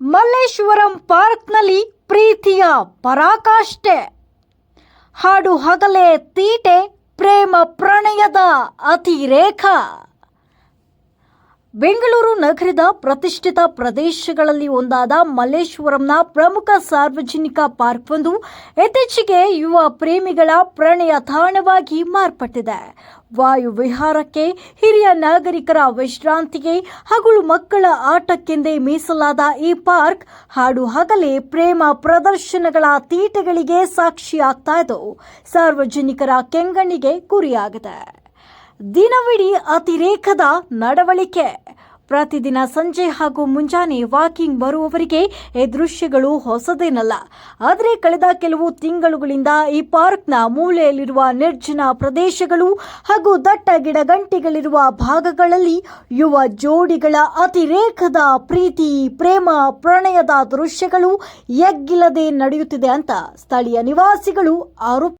ಮಲ್ಲೇಶ್ವರಂ ಪಾರ್ಕ್ನಲ್ಲಿ ಪ್ರೀತಿಯ ಪರಾಕಾಷ್ಠೆ. ಹಾಡು ಹಗಲೇ ತೀಟೆ ಪ್ರೇಮ ಪ್ರಣಯದ ಅತಿರೇಕ. ಬೆಂಗಳೂರು ನಗರದ ಪ್ರತಿಷ್ಠಿತ ಪ್ರದೇಶಗಳಲ್ಲಿ ಒಂದಾದ ಮಲ್ಲೇಶ್ವರಂನ ಪ್ರಮುಖ ಸಾರ್ವಜನಿಕ ಪಾರ್ಕ್ ಒಂದು ಇತ್ತೀಚೆಗೆ ಯುವ ಪ್ರೇಮಿಗಳ ಪ್ರಣಯ ತಾಣವಾಗಿ ಮಾರ್ಪಟ್ಟಿದೆ. ವಾಯು ವಿಹಾರಕ್ಕೆ ಹಿರಿಯ ನಾಗರಿಕರ ವಿಶ್ರಾಂತಿಗೆ ಹಗಲು ಮಕ್ಕಳ ಆಟಕ್ಕೆಂದೇ ಮೀಸಲಾದ ಈ ಪಾರ್ಕ್ ಹಾಡು ಹಗಲೇ ಪ್ರೇಮ ಪ್ರದರ್ಶನಗಳ ತೀಟಗಳಿಗೆ ಸಾಕ್ಷಿಯಾಗ್ತಾ ಇದ್ದು ಸಾರ್ವಜನಿಕರ ಕೆಂಗಣ್ಣಿಗೆ ಗುರಿಯಾಗಿದೆ. ದಿನವಿಡೀ ಅತಿರೇಕದ ನಡವಳಿಕೆ. ಪ್ರತಿದಿನ ಸಂಜೆ ಹಾಗೂ ಮುಂಜಾನೆ ವಾಕಿಂಗ್ ಬರುವವರಿಗೆ ಈ ದೃಶ್ಯಗಳು ಹೊಸದೇನಲ್ಲ. ಆದರೆ ಕಳೆದ ಕೆಲವು ತಿಂಗಳುಗಳಿಂದ ಈ ಪಾರ್ಕ್ನ ಮೂಲೆಯಲ್ಲಿರುವ ನಿರ್ಜನ ಪ್ರದೇಶಗಳು ಹಾಗೂ ದಟ್ಟ ಗಿಡಗಂಟಿಗಳಿರುವ ಭಾಗಗಳಲ್ಲಿ ಯುವ ಜೋಡಿಗಳ ಅತಿರೇಕದ ಪ್ರೀತಿ, ಪ್ರೇಮ, ಪ್ರಣಯದ ದೃಶ್ಯಗಳು ಎಗ್ಗಿಲ್ಲದೆ ನಡೆಯುತ್ತಿದೆ ಅಂತ ಸ್ಥಳೀಯ ನಿವಾಸಿಗಳು ಆರೋಪ